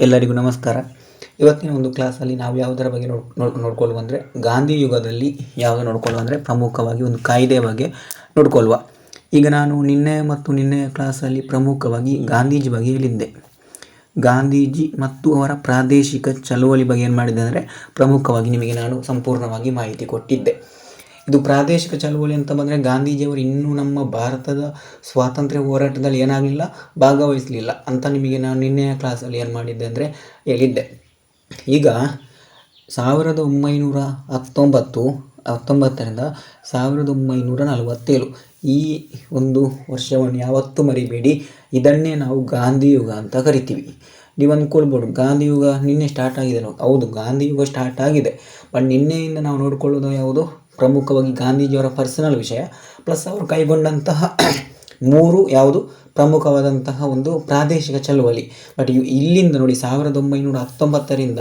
ಎಲ್ಲರಿಗೂ ನಮಸ್ಕಾರ. ಇವತ್ತಿನ ಒಂದು ಕ್ಲಾಸಲ್ಲಿ ನಾವು ಯಾವುದರ ಬಗ್ಗೆ ನೋಡ್ ನೋಡ್ ನೋಡ್ಕೊಳ್ಳುವ ಅಂದರೆ ಗಾಂಧಿ ಯುಗದಲ್ಲಿ ಯಾವುದು ನೋಡ್ಕೊಳ್ಳುವ ಅಂದರೆ ಪ್ರಮುಖವಾಗಿ ಒಂದು ಕಾಯ್ದೆ ಬಗ್ಗೆ ನೋಡ್ಕೊಳ್ಳುವ ಈಗ ನಾನು ನಿನ್ನೆ ಮತ್ತು ನಿನ್ನೆಯ ಕ್ಲಾಸಲ್ಲಿ ಪ್ರಮುಖವಾಗಿ ಗಾಂಧೀಜಿ ಬಗ್ಗೆ ಹೇಳಿದ್ದೆ. ಗಾಂಧೀಜಿ ಮತ್ತು ಅವರ ಪ್ರಾದೇಶಿಕ ಚಳುವಳಿ ಬಗ್ಗೆ ಏನು ಮಾಡಿದೆ ಅಂದರೆ ಪ್ರಮುಖವಾಗಿ ನಿಮಗೆ ನಾನು ಸಂಪೂರ್ಣವಾಗಿ ಮಾಹಿತಿ ಕೊಟ್ಟಿದ್ದೆ. ಇದು ಪ್ರಾದೇಶಿಕ ಚಳುವಳಿ ಅಂತ ಬಂದರೆ ಗಾಂಧೀಜಿಯವರು ಇನ್ನೂ ನಮ್ಮ ಭಾರತದ ಸ್ವಾತಂತ್ರ್ಯ ಹೋರಾಟದಲ್ಲಿ ಏನಾಗಲಿಲ್ಲ, ಭಾಗವಹಿಸಲಿಲ್ಲ ಅಂತ ನಿಮಗೆ ನಾನು ನಿನ್ನೆಯ ಕ್ಲಾಸಲ್ಲಿ ಏನು ಮಾಡಿದ್ದೆ ಅಂದರೆ ಹೇಳಿದ್ದೆ. ಈಗ ಸಾವಿರದ ಒಂಬೈನೂರ ಹತ್ತೊಂಬತ್ತು, ಹತ್ತೊಂಬತ್ತರಿಂದ ಸಾವಿರದ ಒಂಬೈನೂರ ನಲವತ್ತೇಳು, ಈ ಒಂದು ವರ್ಷವನ್ನು ಯಾವತ್ತೂ ಮರಿಬೇಡಿ. ಇದನ್ನೇ ನಾವು ಗಾಂಧಿ ಯುಗ ಅಂತ ಕರಿತೀವಿ. ನೀವು ಅಂದ್ಕೊಳ್ಬೋದು ಗಾಂಧಿ ಯುಗ ನಿನ್ನೆ ಸ್ಟಾರ್ಟ್ ಆಗಿದೆ ಹೌದು ಗಾಂಧಿ ಯುಗ ಸ್ಟಾರ್ಟ್ ಆಗಿದೆ. ಬಟ್ ನಿನ್ನೆಯಿಂದ ನಾವು ನೋಡಿಕೊಳ್ಳೋದು ಯಾವುದು? ಪ್ರಮುಖವಾಗಿ ಗಾಂಧೀಜಿಯವರ ಪರ್ಸನಲ್ ವಿಷಯ. ಪ್ಲಸ್ ಅವರು ಕೈಗೊಂಡಂತಹ ಮೂರು ಯಾವುದು? ಪ್ರಮುಖವಾದಂತಹ ಒಂದು ಪ್ರಾದೇಶಿಕ ಚಳುವಳಿ. ಬಟ್ ಇಲ್ಲಿಂದ ನೋಡಿ ಸಾವಿರದ ಒಂಬೈನೂರ ಹತ್ತೊಂಬತ್ತರಿಂದ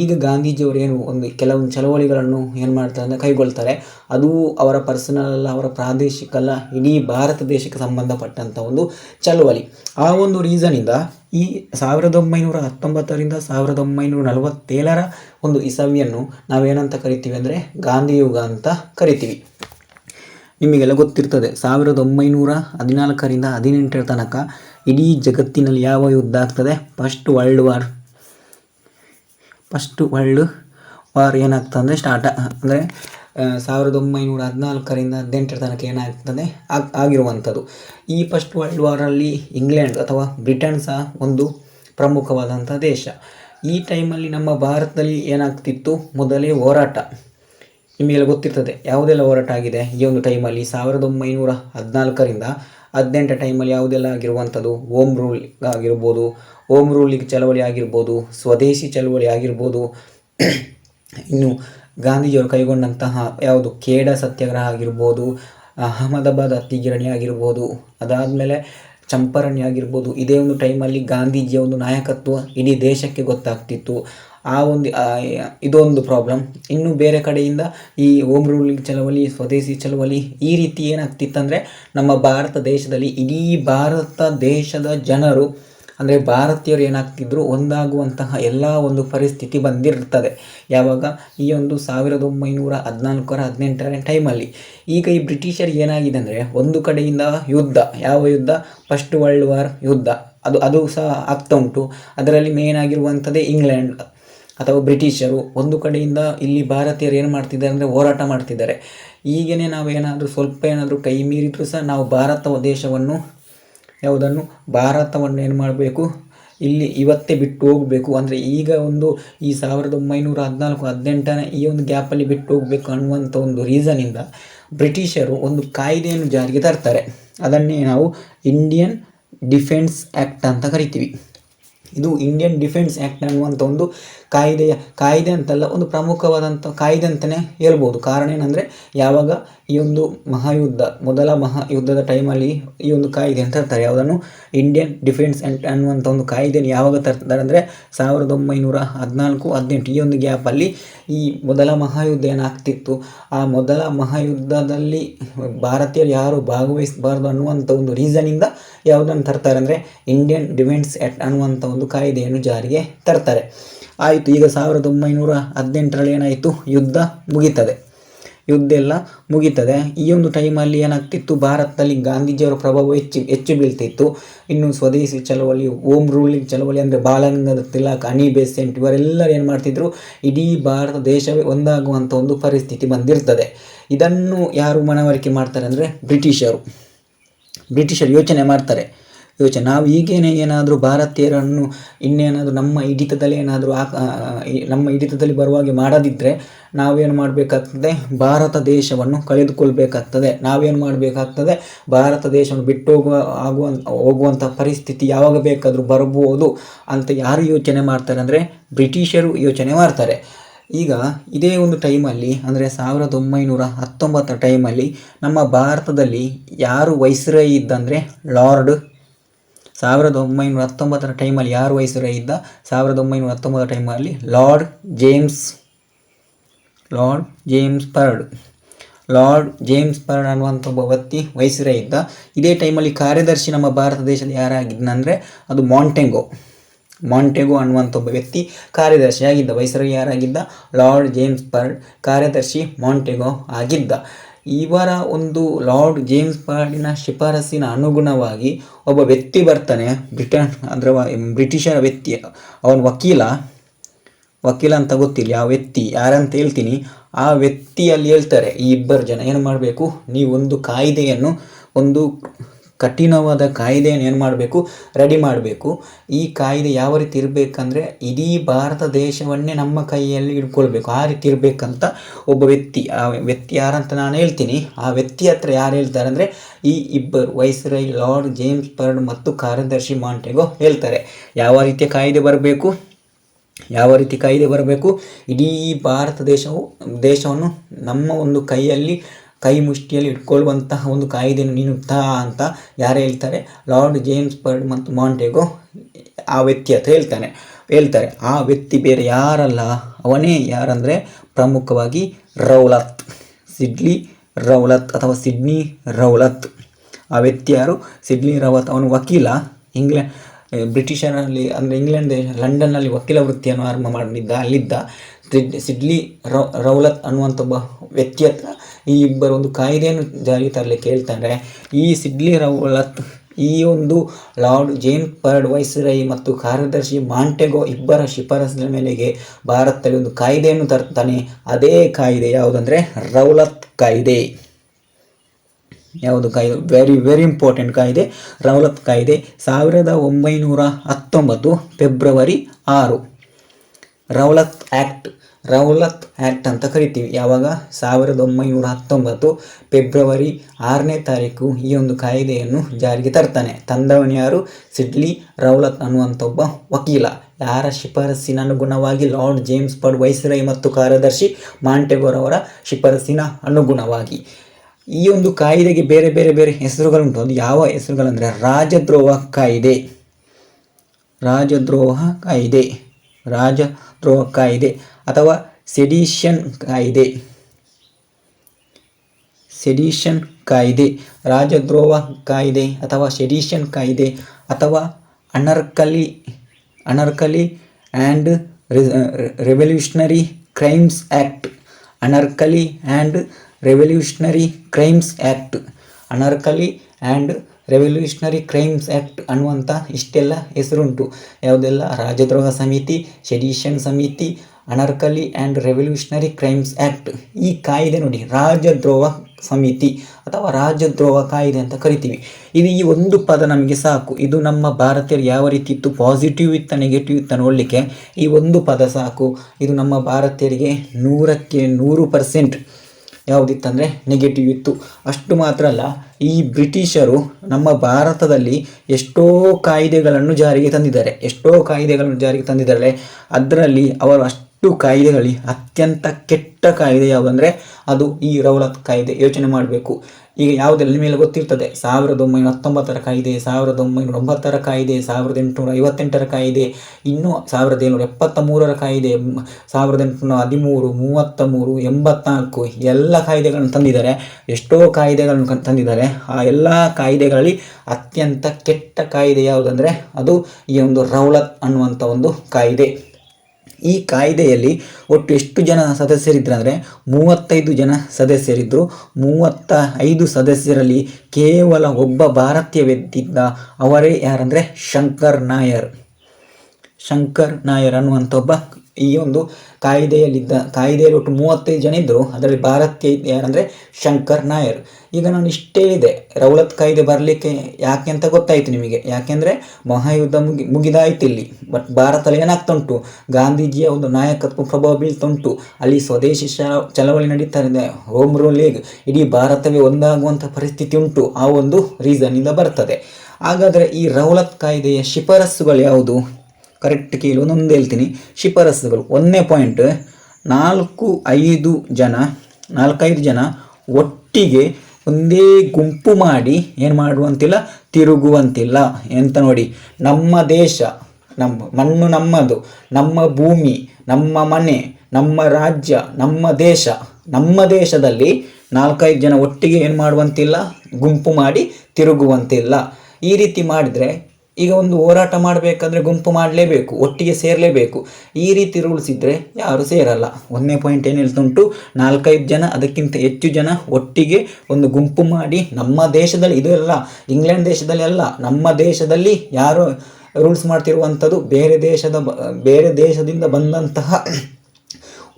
ಈಗ ಗಾಂಧೀಜಿಯವರು ಏನು ಒಂದು ಕೆಲವೊಂದು ಚಳವಳಿಗಳನ್ನು ಏನು ಮಾಡ್ತಾರೆ ಅಂದರೆ ಕೈಗೊಳ್ತಾರೆ. ಅದು ಅವರ ಪರ್ಸನಲ್ ಅಲ್ಲ, ಅವರ ಪ್ರಾದೇಶಿಕ ಅಲ್ಲ, ಇಡೀ ಭಾರತ ದೇಶಕ್ಕೆ ಸಂಬಂಧಪಟ್ಟಂಥ ಒಂದು ಚಳುವಳಿ. ಆ ಒಂದು ರೀಸನಿಂದ ಈ ಸಾವಿರದ ಒಂಬೈನೂರ ಹತ್ತೊಂಬತ್ತರಿಂದ ಸಾವಿರದ ಒಂಬೈನೂರ ನಲವತ್ತೇಳರ ಒಂದು ಇಸವಿಯನ್ನು ನಾವೇನಂತ ಕರಿತೀವಿ ಅಂದರೆ ಗಾಂಧಿ ಯುಗ ಅಂತ ಕರಿತೀವಿ. ನಿಮಗೆಲ್ಲ ಗೊತ್ತಿರ್ತದೆ, ಸಾವಿರದ ಒಂಬೈನೂರ ಹದಿನಾಲ್ಕರಿಂದ ಹದಿನೆಂಟರ ತನಕ ಇಡೀ ಜಗತ್ತಿನಲ್ಲಿ ಯಾವ ಯುದ್ಧ ಆಗ್ತದೆ? First world war first world war ಏನಾಗ್ತದೆ ಅಂದರೆ ಸ್ಟಾರ್ಟ್ ಅಂದರೆ ಸಾವಿರದ ಒಂಬೈನೂರ ಹದಿನಾಲ್ಕರಿಂದ ಹದಿನೆಂಟರ ತನಕ ಏನಾಗ್ತದೆ, ಆಗ್, ಆಗಿರುವಂಥದ್ದು. ಈ ಫಸ್ಟ್ ವರ್ಲ್ಡ್ ವಾರಲ್ಲಿ ಇಂಗ್ಲೆಂಡ್ ಅಥವಾ ಬ್ರಿಟನ್ ಸಹ ಒಂದು ಪ್ರಮುಖವಾದಂಥ ದೇಶ. ಈ ಟೈಮಲ್ಲಿ ನಮ್ಮ ಭಾರತದಲ್ಲಿ ಏನಾಗ್ತಿತ್ತು? ಮೊದಲೇ ಹೋರಾಟ. ನಿಮಗೆಲ್ಲ ಗೊತ್ತಿರ್ತದೆ, ಯಾವುದೆಲ್ಲ ಹೋರಾಟ ಆಗಿದೆ ಈ ಒಂದು ಟೈಮಲ್ಲಿ ಸಾವಿರದ ಒಂಬೈನೂರ ಹದಿನಾಲ್ಕರಿಂದ ಹದಿನೆಂಟರ ಟೈಮಲ್ಲಿ ಯಾವುದೆಲ್ಲ ಆಗಿರುವಂಥದ್ದು? ಓಮ್ ರೂಲ್ ಆಗಿರ್ಬೋದು, ಓಮ್ ರೂಲಿಗೆ ಚಳವಳಿ ಆಗಿರ್ಬೋದು, ಸ್ವದೇಶಿ ಚಳವಳಿ ಆಗಿರ್ಬೋದು. ಇನ್ನು ಗಾಂಧೀಜಿಯವರು ಕೈಗೊಂಡಂತಹ ಯಾವುದು? ಖೇಡ ಸತ್ಯಾಗ್ರಹ ಆಗಿರ್ಬೋದು, ಅಹಮದಾಬಾದ್ ಹತ್ತಿಗಿರಣಿ ಆಗಿರ್ಬೋದು, ಅದಾದಮೇಲೆ ಚಂಪಾರಣಿ ಆಗಿರ್ಬೋದು. ಇದೇ ಒಂದು ಟೈಮಲ್ಲಿ ಗಾಂಧೀಜಿಯ ಒಂದು ನಾಯಕತ್ವ ಇಡೀ ದೇಶಕ್ಕೆ ಗೊತ್ತಾಗ್ತಿತ್ತು. ಆ ಒಂದು ಇದೊಂದು ಪ್ರಾಬ್ಲಮ್ ಇನ್ನು ಬೇರೆ ಕಡೆಯಿಂದ ಈ ಹೋಮ್ ರೂಲಿಂಗ್ ಚಳವಳಿ, ಸ್ವದೇಶಿ ಚಳವಳಿ ಈ ರೀತಿ ಏನಾಗ್ತಿತ್ತಂದರೆ ನಮ್ಮ ಭಾರತ ದೇಶದಲ್ಲಿ ಇಡೀ ಭಾರತ ದೇಶದ ಜನರು, ಅಂದರೆ ಭಾರತೀಯರು ಏನಾಗ್ತಿದ್ರು ಒಂದಾಗುವಂತಹ ಎಲ್ಲ ಒಂದು ಪರಿಸ್ಥಿತಿ ಬಂದಿರ್ತದೆ. ಯಾವಾಗ? ಈ ಒಂದು ಸಾವಿರದ ಒಂಬೈನೂರ ಹದಿನಾಲ್ಕರ ಹದಿನೆಂಟರ ಟೈಮಲ್ಲಿ ಈಗ ಈ ಬ್ರಿಟಿಷರಿಗೆ ಏನಾಗಿದೆ ಅಂದರೆ ಒಂದು ಕಡೆಯಿಂದ ಯುದ್ಧ, ಯಾವ ಯುದ್ಧ? ಫಸ್ಟ್ ವರ್ಲ್ಡ್ ವಾರ್ ಯುದ್ಧ. ಅದು ಅದು ಸಹ ಆಗ್ತಾ ಉಂಟು. ಅದರಲ್ಲಿ ಮೇನ್ ಆಗಿರುವಂಥದ್ದೇ ಇಂಗ್ಲೆಂಡ್ ಅಥವಾ ಬ್ರಿಟಿಷರು ಒಂದು ಕಡೆಯಿಂದ ಇಲ್ಲಿ ಭಾರತೀಯರು ಏನು ಮಾಡ್ತಿದ್ದಾರೆ ಅಂದರೆ ಹೋರಾಟ ಮಾಡ್ತಿದ್ದಾರೆ. ಈಗೇನೆ ನಾವೇನಾದರೂ ಸ್ವಲ್ಪ ಏನಾದರೂ ಕೈ ಮೀರಿದರೂ ಸಹ ನಾವು ಭಾರತ ದೇಶವನ್ನು ಯಾವುದನ್ನು ಭಾರತವನ್ನು ಏನು ಮಾಡಬೇಕು? ಇಲ್ಲಿ ಇವತ್ತೇ ಬಿಟ್ಟು ಹೋಗಬೇಕು. ಅಂದರೆ ಈಗ ಒಂದು ಈ ಸಾವಿರದ ಒಂಬೈನೂರ ಹದಿನಾಲ್ಕು, ಹದಿನೆಂಟನೇ ಈ ಒಂದು ಗ್ಯಾಪಲ್ಲಿ ಬಿಟ್ಟು ಹೋಗಬೇಕು ಅನ್ನುವಂಥ ಒಂದು ರೀಸನಿಂದ ಬ್ರಿಟಿಷರು ಒಂದು ಕಾಯ್ದೆಯನ್ನು ಜಾರಿಗೆ ತರ್ತಾರೆ. ಅದನ್ನೇ ನಾವು ಇಂಡಿಯನ್ ಡಿಫೆನ್ಸ್ ಆ್ಯಕ್ಟ್ ಅಂತ ಕರಿತೀವಿ. ಇದು ಇಂಡಿಯನ್ ಡಿಫೆನ್ಸ್ ಆ್ಯಕ್ಟ್ ಅನ್ನುವಂಥ ಒಂದು ಕಾಯ್ದೆಯ ಕಾಯ್ದೆ ಅಂತಲ್ಲ, ಒಂದು ಪ್ರಮುಖವಾದಂಥ ಕಾಯ್ದೆ ಅಂತಲೇ ಹೇಳ್ಬೋದು. ಕಾರಣ ಏನಂದರೆ, ಯಾವಾಗ ಈ ಒಂದು ಮಹಾಯುದ್ಧ, ಮೊದಲ ಮಹಾಯುದ್ಧದ ಟೈಮಲ್ಲಿ ಈ ಒಂದು ಕಾಯ್ದೆ ಅಂತ ತರ್ತಾರೆ ಯಾವುದನ್ನು? ಇಂಡಿಯನ್ ಡಿಫೆನ್ಸ್ ಆ್ಯಂಡ್ ಅನ್ನುವಂಥ ಒಂದು ಕಾಯ್ದೆಯನ್ನು ಯಾವಾಗ ತರ್ತಾರೆ ಅಂದರೆ, ಸಾವಿರದ ಒಂಬೈನೂರ ಹದಿನಾಲ್ಕು, ಹದಿನೆಂಟು ಈ ಒಂದು ಗ್ಯಾಪಲ್ಲಿ ಈ ಮೊದಲ ಮಹಾಯುದ್ಧ ಏನಾಗ್ತಿತ್ತು? ಆ ಮೊದಲ ಮಹಾಯುದ್ಧದಲ್ಲಿ ಭಾರತೀಯರು ಯಾರು ಭಾಗವಹಿಸಬಾರ್ದು ಅನ್ನುವಂಥ ಒಂದು ರೀಸನಿಂದ ಯಾವುದನ್ನು ತರ್ತಾರೆ ಅಂದರೆ ಇಂಡಿಯನ್ ಡಿಫೆನ್ಸ್ ಆ್ಯಕ್ಟ್ ಅನ್ನುವಂಥ ಒಂದು ಕಾಯ್ದೆಯನ್ನು ಜಾರಿಗೆ ತರ್ತಾರೆ. ಆಯಿತು, ಈಗ ಸಾವಿರದ ಒಂಬೈನೂರ ಹದಿನೆಂಟರಲ್ಲಿ ಏನಾಯಿತು? ಯುದ್ಧ ಮುಗೀತದೆ. ಯುದ್ಧ ಎಲ್ಲ ಮುಗೀತದೆ. ಈ ಒಂದು ಟೈಮಲ್ಲಿ ಏನಾಗ್ತಿತ್ತು? ಭಾರತದಲ್ಲಿ ಗಾಂಧೀಜಿಯವರ ಪ್ರಭಾವ ಹೆಚ್ಚು ಹೆಚ್ಚು ಬೀಳ್ತಿತ್ತು. ಇನ್ನು ಸ್ವದೇಶಿ ಚಳವಳಿ, ಓಮ್ ರೂಲಿಂಗ್ ಚಳವಳಿ ಅಂದರೆ ಬಾಲಗಂಗಾಧರ ತಿಲಕ್ ಅನಿ ಬೇಸೆಂಟ್ ಇವರೆಲ್ಲರೂ ಏನು ಮಾಡ್ತಿದ್ರು? ಇಡೀ ಭಾರತ ದೇಶವೇ ಒಂದಾಗುವಂಥ ಒಂದು ಪರಿಸ್ಥಿತಿ ಬಂದಿರ್ತದೆ. ಇದನ್ನು ಯಾರು ಮನವರಿಕೆ ಮಾಡ್ತಾರೆ ಅಂದರೆ ಬ್ರಿಟಿಷರು. ಬ್ರಿಟಿಷರು ಯೋಚನೆ ಮಾಡ್ತಾರೆ. ಯೋಚನೆ. ನಾವು ಈಗೇನೆ ಏನಾದರೂ ಭಾರತೀಯರನ್ನು ಇನ್ನೇನಾದರೂ ನಮ್ಮ ಹಿಡಿತದಲ್ಲಿ ಏನಾದರೂ ಆ ನಮ್ಮ ಹಿಡಿತದಲ್ಲಿ ಬರುವಾಗೆ ಮಾಡದಿದ್ದರೆ ನಾವೇನು ಮಾಡಬೇಕಾಗ್ತದೆ? ಭಾರತ ದೇಶವನ್ನು ಕಳೆದುಕೊಳ್ಬೇಕಾಗ್ತದೆ. ನಾವೇನು ಮಾಡಬೇಕಾಗ್ತದೆ? ಭಾರತ ದೇಶವನ್ನು ಬಿಟ್ಟು ಹೋಗುವ ಆಗುವ ಹೋಗುವಂಥ ಪರಿಸ್ಥಿತಿ ಯಾವಾಗ ಬೇಕಾದರೂ ಬರಬಹುದು ಅಂತ ಯಾರು ಯೋಚನೆ ಮಾಡ್ತಾರೆ ಅಂದರೆ ಬ್ರಿಟಿಷರು ಯೋಚನೆ ಮಾಡ್ತಾರೆ. ಈಗ ಇದೇ ಒಂದು ಟೈಮಲ್ಲಿ ಅಂದರೆ ಸಾವಿರದ ಒಂಬೈನೂರ ಹತ್ತೊಂಬತ್ತರ ಟೈಮಲ್ಲಿ ನಮ್ಮ ಭಾರತದಲ್ಲಿ ಯಾರು ವೈಸ್ರೈ ಇದ್ದಂದರೆ ಲಾರ್ಡ್ ಸಾವಿರದ ಒಂಬೈನೂರ ಹತ್ತೊಂಬತ್ತರ ಟೈಮಲ್ಲಿ ಯಾರು ವೈಸ್ರಾಯ್ ಇದ್ದ? ಸಾವಿರದ ಒಂಬೈನೂರ ಹತ್ತೊಂಬತ್ತರ ಟೈಮಲ್ಲಿ ಲಾರ್ಡ್ ಜೇಮ್ಸ್ ಲಾರ್ಡ್ ಜೇಮ್ಸ್ ಪರ್ಡ್. ಲಾರ್ಡ್ ಜೇಮ್ಸ್ ಪರ್ಡ್ ಅನ್ನುವಂಥ ಒಬ್ಬ ವ್ಯಕ್ತಿ ವೈಸ್ರಾಯ್ ಇದ್ದ. ಇದೇ ಟೈಮಲ್ಲಿ ಕಾರ್ಯದರ್ಶಿ ನಮ್ಮ ಭಾರತ ದೇಶದ ಯಾರಾಗಿದ್ದನಂದರೆ ಅದು ಮಾಂಟೆಂಗೋ. ಮಾಂಟೆಗೋ ಅನ್ನುವಂಥ ಒಬ್ಬ ವ್ಯಕ್ತಿ ಕಾರ್ಯದರ್ಶಿಯಾಗಿದ್ದ. ವಯಸ್ಸರು ಯಾರಾಗಿದ್ದ? ಲಾರ್ಡ್ ಜೇಮ್ಸ್ ಪರ್ಡ್ ಕಾರ್ಯದರ್ಶಿ ಮಾಂಟೆಗೋ ಆಗಿದ್ದ. ಇವರ ಒಂದು ಲಾರ್ಡ್ ಜೇಮ್ಸ್ ಪಾರ್ಡಿನ ಶಿಫಾರಸ್ಸಿನ ಅನುಗುಣವಾಗಿ ಒಬ್ಬ ವ್ಯಕ್ತಿ ಬರ್ತಾನೆ, ಬ್ರಿಟನ್ ಅಂದರೆ ಬ್ರಿಟಿಷರ ವ್ಯಕ್ತಿ, ಅವನ ವಕೀಲ. ವಕೀಲ ಅಂತ ಗೊತ್ತಿಲ್ಲ ಆ ವ್ಯಕ್ತಿ, ಯಾರಂತ ಹೇಳ್ತೀನಿ. ಆ ವ್ಯಕ್ತಿಯಲ್ಲಿ ಹೇಳ್ತಾರೆ, ಈ ಇಬ್ಬರು ಜನ ಏನು ಮಾಡಬೇಕು ನೀವು ಒಂದು ಕಾಯ್ದೆಯನ್ನು, ಒಂದು ಕಠಿಣವಾದ ಕಾಯ್ದೆಯನ್ನು ಏನು ಮಾಡಬೇಕು? ರೆಡಿ ಮಾಡಬೇಕು. ಈ ಕಾಯ್ದೆ ಯಾವ ರೀತಿ ಇರಬೇಕಂದ್ರೆ ಇಡೀ ಭಾರತ ದೇಶವನ್ನೇ ನಮ್ಮ ಕೈಯಲ್ಲಿ ಇಟ್ಕೊಳ್ಬೇಕು ಆ ರೀತಿ ಇರಬೇಕಂತ ಒಬ್ಬ ವ್ಯಕ್ತಿ, ಆ ವ್ಯಕ್ತಿ ಯಾರಂತ ನಾನು ಹೇಳ್ತೀನಿ. ಆ ವ್ಯಕ್ತಿ ಹತ್ರ ಯಾರು ಹೇಳ್ತಾರೆ ಅಂದರೆ ಈ ಇಬ್ಬರು ವೈಸ್ರೈ ಲಾರ್ಡ್ ಜೇಮ್ಸ್ ಬರ್ಡ್ ಮತ್ತು ಕಾರ್ಯದರ್ಶಿ ಮಾಂಟೆಗೋ ಹೇಳ್ತಾರೆ. ಯಾವ ರೀತಿಯ ಕಾಯ್ದೆ ಬರಬೇಕು? ಯಾವ ರೀತಿ ಕಾಯ್ದೆ ಬರಬೇಕು? ಇಡೀ ಭಾರತ ದೇಶವು, ದೇಶವನ್ನು ನಮ್ಮ ಒಂದು ಕೈಯಲ್ಲಿ ಕೈ ಮುಷ್ಟಿಯಲ್ಲಿ ಇಟ್ಕೊಳ್ಳುವಂತಹ ಒಂದು ಕಾಯ್ದೆಯನ್ನು ನೀನು ತಾ ಅಂತ ಯಾರು ಹೇಳ್ತಾರೆ? ಲಾರ್ಡ್ ಜೇಮ್ಸ್ ಬರ್ಡ್ ಮತ್ತು ಮಾಂಟೆಗೋ ಆ ವ್ಯಕ್ತಿ ಹತ್ರ ಹೇಳ್ತಾನೆ. ಹೇಳ್ತಾರೆ, ಆ ವ್ಯಕ್ತಿ ಬೇರೆ ಯಾರಲ್ಲ? ಅವನೇ ಯಾರಂದರೆ ಪ್ರಮುಖವಾಗಿ ರೌಲತ್. ಸಿಡ್ಲಿ ರೌಲತ್ ಅಥವಾ ಸಿಡ್ನಿ ರೌಲತ್. ಆ ವ್ಯಕ್ತಿ ಯಾರು? ಸಿಡ್ನಿ ರೌಲತ್, ಅವನು ವಕೀಲ. ಇಂಗ್ಲೆಂಡ್ ಬ್ರಿಟಿಷರಲ್ಲಿ ಅಂದರೆ ಇಂಗ್ಲೆಂಡ್ ದೇಶ, ಲಂಡನ್ನಲ್ಲಿ ವಕೀಲ ವೃತ್ತಿಯನ್ನು ಆರಂಭ ಮಾಡಿದ್ದ, ಅಲ್ಲಿದ್ದ ಸಿಡ್, ಸಿಡ್ಲಿ ರೌ, ರೌಲತ್ ಅನ್ನುವಂಥ ಒಬ್ಬ ವ್ಯಕ್ತಿ ಹತ್ರ ಈ ಇಬ್ಬರು ಒಂದು ಕಾಯ್ದೆಯನ್ನು ಜಾರಿಗೆ ತರಲಿಕ್ಕೆ ಹೇಳ್ತಾರೆ ಈ ಸಿಡ್ಲಿ ರೌಲತ್ ಈ ಒಂದು ಲಾರ್ಡ್ ಜೇನ್ ಪರ್ಡ್, ವೈಸ್ರೈ ಮತ್ತು ಕಾರ್ಯದರ್ಶಿ ಮಾಂಟೆಗೋ ಇಬ್ಬರ ಶಿಫಾರಸಿನ ಮೇಲೆಗೆ ಭಾರತದಲ್ಲಿ ಒಂದು ಕಾಯ್ದೆಯನ್ನು ತರ್ತಾನೆ ಅದೇ ಕಾಯ್ದೆ ಯಾವುದಂದರೆ ರೌಲತ್ ಕಾಯ್ದೆ. ಯಾವುದು ಕಾಯ್ದೆ? ವೆರಿ ವೆರಿ ಇಂಪಾರ್ಟೆಂಟ್ ಕಾಯ್ದೆ. ರೌಲತ್ ಕಾಯ್ದೆ. ಸಾವಿರದ ಒಂಬೈನೂರ ಹತ್ತೊಂಬತ್ತು ಫೆಬ್ರವರಿ ಆರು. ರೌಲತ್ ಆ್ಯಕ್ಟ್ ರೌಲತ್ ಆ್ಯಕ್ಟ್ ಅಂತ ಕರಿತೀವಿ. ಯಾವಾಗ? ಸಾವಿರದ ಒಂಬೈನೂರ ಹತ್ತೊಂಬತ್ತು ಫೆಬ್ರವರಿ ಆರನೇ ತಾರೀಕು ಈ ಒಂದು ಕಾಯ್ದೆಯನ್ನು ಜಾರಿಗೆ ತರ್ತಾನೆ. ತಂದವನು ಯಾರು ಸಿಡ್ಲಿ ರೌಲತ್ ಅನ್ನುವಂಥ ಒಬ್ಬ ವಕೀಲ. ಯಾರ ಶಿಫಾರಸ್ಸಿನ ಅನುಗುಣವಾಗಿ ಲಾರ್ಡ್ ಜೇಮ್ಸ್ ಪಡ್ ವೈಸ್ರೈ ಮತ್ತು ಕಾರ್ಯದರ್ಶಿ ಮಾಂಟೆಗೋರವರ ಶಿಫಾರಸ್ಸಿನ ಅನುಗುಣವಾಗಿ. ಈ ಒಂದು ಕಾಯ್ದೆಗೆ ಬೇರೆ ಬೇರೆ ಬೇರೆ ಹೆಸರುಗಳುಂಟು. ಅದು ಯಾವ ಹೆಸರುಗಳಂದರೆ ರಾಜದ್ರೋಹ ಕಾಯ್ದೆ. ರಾಜದ್ರೋಹ ಕಾಯ್ದೆ. ರಾಜದ್ರೋಹ ಕಾಯ್ದೆ. ಅಥವಾ ಸೆಡಿಷನ್ ಕಾಯ್ದೆ. ಸೆಡಿಷನ್ ಕಾಯ್ದೆ. ರಾಜದ್ರೋಹ ಕಾಯ್ದೆ ಅಥವಾ ಸೆಡಿಷನ್ ಕಾಯ್ದೆ ಅಥವಾ anarchical anarchical and revolutionary crimes act anarchical and revolutionary crimes act anarchical and revolutionary crimes act ಅನ್ನುವಂಥ ಇಷ್ಟೆಲ್ಲ ಹೆಸರುಂಟು. ಯಾವುದೆಲ್ಲ? ರಾಜದ್ರೋಹ ಸಮಿತಿ ಸೆಡಿಷನ್ ಸಮಿತಿ anarchical and revolutionary crimes act ಈ ಕಾಯ್ದೆ ನೋಡಿ, ರಾಜದ್ರೋಹ ಸಮಿತಿ ಅಥವಾ ರಾಜದ್ರೋಹ ಕಾಯ್ದೆ ಅಂತ ಕರಿತೀವಿ. ಇದು ಈ ಒಂದು ಪದ ನಮಗೆ ಸಾಕು. ಇದು ನಮ್ಮ ಭಾರತೀಯರು ಯಾವ ರೀತಿ ಇತ್ತು? ಪಾಸಿಟಿವ್ ಇತ್ತ ನೆಗೆಟಿವ್ ಇತ್ತ ನೋಡಲಿಕ್ಕೆ ಈ ಒಂದು ಪದ ಸಾಕು. ಇದು ನಮ್ಮ ಭಾರತೀಯರಿಗೆ ನೂರಕ್ಕೆ ನೂರು ಪರ್ಸೆಂಟ್ ಯಾವುದಿತ್ತಂದರೆ ನೆಗೆಟಿವ್ ಇತ್ತು. ಅಷ್ಟು ಮಾತ್ರ ಅಲ್ಲ, ಈ ಬ್ರಿಟಿಷರು ನಮ್ಮ ಭಾರತದಲ್ಲಿ ಎಷ್ಟೋ ಕಾಯ್ದೆಗಳನ್ನು ಜಾರಿಗೆ ತಂದಿದ್ದಾರೆ. ಎಷ್ಟೋ ಕಾಯ್ದೆಗಳನ್ನು ಜಾರಿಗೆ ತಂದಿದ್ದಾರೆ. ಅದರಲ್ಲಿ ಅವರು ಅಷ್ಟು ಕಾಯ್ದೆಗಳಲ್ಲಿ, ಅತ್ಯಂತ ಕೆಟ್ಟ ಕಾಯಿದೆ ಯಾವುದಂದರೆ ಅದು ಈ ರೌಲತ್ ಕಾಯ್ದೆ ಯೋಚನೆ ಮಾಡಬೇಕು. ಈಗ ಯಾವುದೆಲ್ಲ ಮೇಲೆ ಗೊತ್ತಿರ್ತದೆ? ಸಾವಿರದ ಒಂಬೈನೂರ ಹತ್ತೊಂಬತ್ತರ ಕಾಯಿದೆ, ಸಾವಿರದ ಒಂಬೈನೂರ ಒಂಬತ್ತರ ಕಾಯಿದೆ, ಸಾವಿರದ ಎಂಟುನೂರ ಐವತ್ತೆಂಟರ ಕಾಯಿದೆ, ಇನ್ನೂ ಸಾವಿರದ ಏಳ್ನೂರ ಎಪ್ಪತ್ತ ಮೂರರ ಕಾಯಿದೆ ಸಾವಿರದ ಎಂಟುನೂರ ಹದಿಮೂರು ಮೂವತ್ತ ಮೂರು ಎಂಬತ್ನಾಲ್ಕು, ಎಲ್ಲ ಕಾಯ್ದೆಗಳನ್ನು ತಂದಿದ್ದಾರೆ. ಎಷ್ಟೋ ಕಾಯ್ದೆಗಳನ್ನು ತಂದಿದ್ದಾರೆ. ಆ ಎಲ್ಲ ಕಾಯ್ದೆಗಳಲ್ಲಿ ಅತ್ಯಂತ ಕೆಟ್ಟ ಕಾಯಿದೆ ಯಾವುದಂದರೆ ಅದು ಈ ಒಂದು ರೌಲತ್ ಅನ್ನುವಂಥ ಒಂದು ಕಾಯ್ದೆ. ಈ ಕಾಯ್ದೆಯಲ್ಲಿ ಒಟ್ಟು ಎಷ್ಟು ಜನ ಸದಸ್ಯರಿದ್ದರು ಅಂದರೆ ಮೂವತ್ತೈದು ಜನ ಸದಸ್ಯರಿದ್ದರು ಮೂವತ್ತ ಐದು ಸದಸ್ಯರಲ್ಲಿ ಕೇವಲ ಒಬ್ಬ ಭಾರತೀಯ ವ್ಯಕ್ತಿ ಅವರೇ ಯಾರಂದರೆ ಶಂಕರ್ ನಾಯರ್. ಶಂಕರ್ ನಾಯರ್ ಅನ್ನುವಂಥ ಒಬ್ಬ ಈ ಒಂದು ಕಾಯ್ದೆಯಲ್ಲಿದ್ದ ಕಾಯ್ದೆಯಲ್ಲಿ ಒಟ್ಟು ಮೂವತ್ತೈದು ಜನ ಇದ್ದರು ಅದರಲ್ಲಿ ಭಾರತೀಯ ಯಾರಂದರೆ ಶಂಕರ್ ನಾಯರ್. ಈಗ ನಾನು ಇಷ್ಟೇ ಇದೆ ರೌಲತ್ ಕಾಯ್ದೆ ಬರಲಿಕ್ಕೆ ಯಾಕೆ ಅಂತ ಗೊತ್ತಾಯಿತು ನಿಮಗೆ? ಯಾಕೆಂದರೆ ಮಹಾಯುದ್ಧ ಮುಗಿ, ಮುಗಿದಾಯ್ತು ಇಲ್ಲಿ. ಬಟ್ ಭಾರತದಲ್ಲಿ ಏನಾಗ್ತಾ ಉಂಟು ಗಾಂಧೀಜಿಯ ಒಂದು ನಾಯಕತ್ವ ಪ್ರಭಾವ ಬೀಳ್ತಾ ಉಂಟು ಅಲ್ಲಿ ಸ್ವದೇಶಿ ಚಳವಳಿ ನಡೀತಾ ಇದೆ. ಹೋಮ್ ರೂಲ್ ಲೀಗ್ ಇಡೀ ಭಾರತವೇ ಒಂದಾಗುವಂಥ ಪರಿಸ್ಥಿತಿ ಉಂಟು. ಆ ಒಂದು ರೀಸನ್ನಿಂದ ಬರ್ತದೆ. ಹಾಗಾದರೆ ಈ ರೌಲತ್ ಕಾಯ್ದೆಯ ಶಿಫಾರಸ್ಸುಗಳು ಯಾವುದು? ಕರೆಕ್ಟ್ ಕೇಳಿ ಒಂದೊಂದು ಹೇಳ್ತೀನಿ. ಶಿಫಾರಸ್ಸುಗಳು. ಒಂದನೇ ಪಾಯಿಂಟ್ ನಾಲ್ಕು ಐದು ಜನ, ನಾಲ್ಕೈದು ಜನ ಒಟ್ಟಿಗೆ ಒಂದೇ ಗುಂಪು ಮಾಡಿ ಏನು ಮಾಡುವಂತಿಲ್ಲ, ತಿರುಗುವಂತಿಲ್ಲ. ಎಂತ ನೋಡಿ, ನಮ್ಮ ದೇಶ ನಮ್ಮ ಮಣ್ಣು ನಮ್ಮದು, ನಮ್ಮ ಭೂಮಿ, ನಮ್ಮ ಮನೆ, ನಮ್ಮ ರಾಜ್ಯ, ನಮ್ಮ ದೇಶ, ನಮ್ಮ ದೇಶದಲ್ಲಿ ನಾಲ್ಕೈದು ಜನ ಒಟ್ಟಿಗೆ ಏನು ಮಾಡುವಂತಿಲ್ಲ, ಗುಂಪು ಮಾಡಿ ತಿರುಗುವಂತಿಲ್ಲ. ಈ ರೀತಿ ಮಾಡಿದರೆ ಈಗ ಒಂದು ಹೋರಾಟ ಮಾಡಬೇಕಂದ್ರೆ ಗುಂಪು ಮಾಡಲೇಬೇಕು, ಒಟ್ಟಿಗೆ ಸೇರಲೇಬೇಕು. ಈ ರೀತಿ ರೂಲ್ಸ್ ಇದ್ದರೆ ಯಾರು ಸೇರಲ್ಲ. ಒಂದನೇ ಪಾಯಿಂಟ್ ಏನು ಹೇಳ್ತುಂಟು, ನಾಲ್ಕೈದು ಜನ, ಅದಕ್ಕಿಂತ ಹೆಚ್ಚು ಜನ ಒಟ್ಟಿಗೆ ಒಂದು ಗುಂಪು ಮಾಡಿ ನಮ್ಮ ದೇಶದಲ್ಲಿ, ಇದು ಎಲ್ಲ ಇಂಗ್ಲೆಂಡ್ ದೇಶದಲ್ಲಿ ಅಲ್ಲ, ನಮ್ಮ ದೇಶದಲ್ಲಿ ಯಾರು ರೂಲ್ಸ್ ಮಾಡ್ತಿರುವಂಥದ್ದು ಬೇರೆ ದೇಶದ ಬೇರೆ ದೇಶದಿಂದ ಬಂದಂತಹ